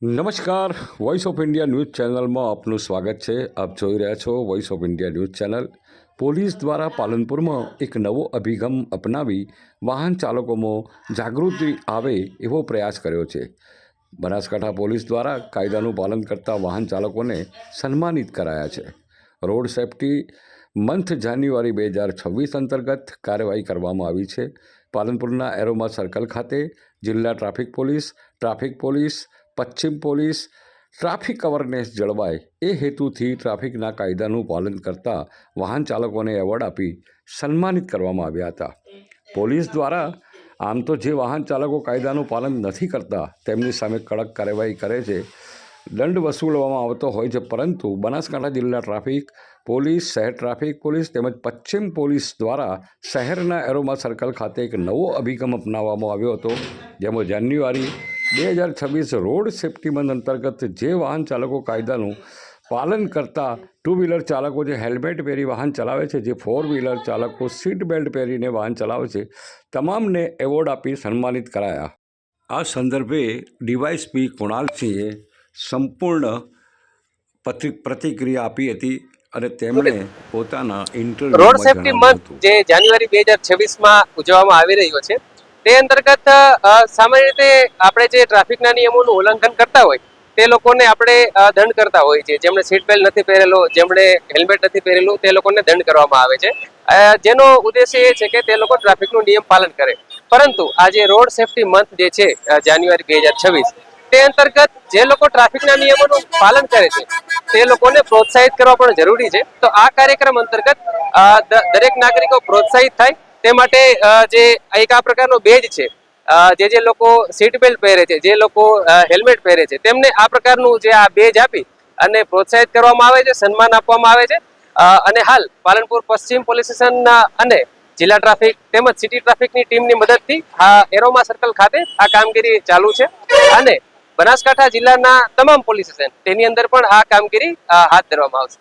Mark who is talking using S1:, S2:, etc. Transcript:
S1: નમસ્કાર. Voice of India news ચેનલમાં આપનું સ્વાગત છે. આપ જોઈ રહ્યા છો voice of India news channel. Police દ્વારા પાલનપુરમાં એક નવો અભિગમ અપનાવી વાહન ચાલકોમાં જાગૃતિ આવે એવો પ્રયાસ કર્યો છે. બનાસકાંઠા પોલીસ દ્વારા કાયદાનું પાલન કરતા વાહન ચાલકોને સન્માનિત કરાયા છે. રોડ સેફટી મંથ જાન્યુઆરી બે હજાર છવ્વીસ અંતર્ગત કાર્યવાહી કરવામાં આવી છે. પાલનપુરના એરોમા સર્કલ ખાતે જિલ્લા ટ્રાફિક પોલીસ ટ્રાફિક પોલીસ પશ્ચિમ પોલીસ ટ્રાફિક અવરનેસ જળવાય એ હેતુથી ટ્રાફિકના કાયદાનું પાલન કરતા વાહન ચાલકોને એવોર્ડ આપી સન્માનિત કરવામાં આવ્યા હતા. પોલીસ દ્વારા આમ તો જે વાહન ચાલકો કાયદાનું પાલન નથી કરતા તેમની સામે કડક કાર્યવાહી કરે છે, દંડ વસૂલવામાં આવતો હોય છે, પરંતુ બનાસકાંઠા જિલ્લા ટ્રાફિક પોલીસ, શહેર ટ્રાફિક પોલીસ તેમજ પશ્ચિમ પોલીસ દ્વારા શહેરના એરોમા સર્કલ ખાતે એક નવો અભિગમ અપનાવવામાં આવ્યો હતો, જેમાં જાન્યુઆરી બે હજાર છવ્વીસ રોડ સેફ્ટી મંથ અંતર્ગત જે વાહન ચાલકો કાયદાનું પાલન કરતા ટુ વ્હીલર ચાલકો જે હેલ્મેટ પહેરી વાહન ચલાવે છે જે ફોર વ્હીલર ચાલકો સીટ બેલ્ટ પહેરીને વાહન ચલાવે છે તમામને એવોર્ડ આપી સન્માનિત કરાયા. આ સંદર્ભે ડીવાયસપી કુણાલસિંહે સંપૂર્ણ પ્રતિક્રિયા આપી હતી અને તેમણે પોતાના
S2: રોડ સેફ્ટી મંથ જે જાન્યુઆરી બે હજાર છવ્વીસમાં ઉજવવામાં આવી રહ્યો છે તે અંતર્ગત સામાન્ય રીતે આપણે જે ટ્રાફિકના નિયમોનું ઉલ્લંઘન કરતા હોય, તે લોકોને આપણે દંડ કરતા હોય છે. જેમણે સીટ બેલ્ટ નથી પહેરેલો, જેમણે હેલ્મેટ નથી પહેરેલું, તે લોકોને દંડ કરવામાં આવે છે. જેનો ઉદ્દેશ્ય એ છે કે તે લોકો ટ્રાફિકનું નિયમ પાલન કરે. પરંતુ આજે રોડ સેફટી મંથ જે છે જાન્યુઆરી બે હજાર છવ્વીસ, તે અંતર્ગત જે લોકો ટ્રાફિકના નિયમોનું પાલન કરે છે, તે લોકોને પ્રોત્સાહિત કરવા પણ જરૂરી છે. તો આ કાર્યક્રમ અંતર્ગત દરેક નાગરિકો પ્રોત્સાહિત થાય તે માટે જે એક આ પ્રકારનો બેજ છે જે જે લોકો સીટ બેલ્ટ પહેરે છે, જે લોકો હેલ્મેટ પહેરે છે, તેમને આ પ્રકારનું જે આ બેજ આપી અને પ્રોત્સાહિત કરવામાં આવે છે, સન્માન આપવામાં આવે છે. અને હાલ પાલનપુર પશ્ચિમ પોલીસ સ્ટેશનના અને જિલ્લા ટ્રાફિક તેમજ સિટી ટ્રાફિકની ટીમની મદદથી આ એરોમા સર્કલ ખાતે આ કામગીરી ચાલુ છે. અને બનાસકાંઠા જિલ્લાના તમામ પોલીસ સ્ટેશન તેની અંદર પણ આ કામગીરી હાથ ધરવામાં આવશે.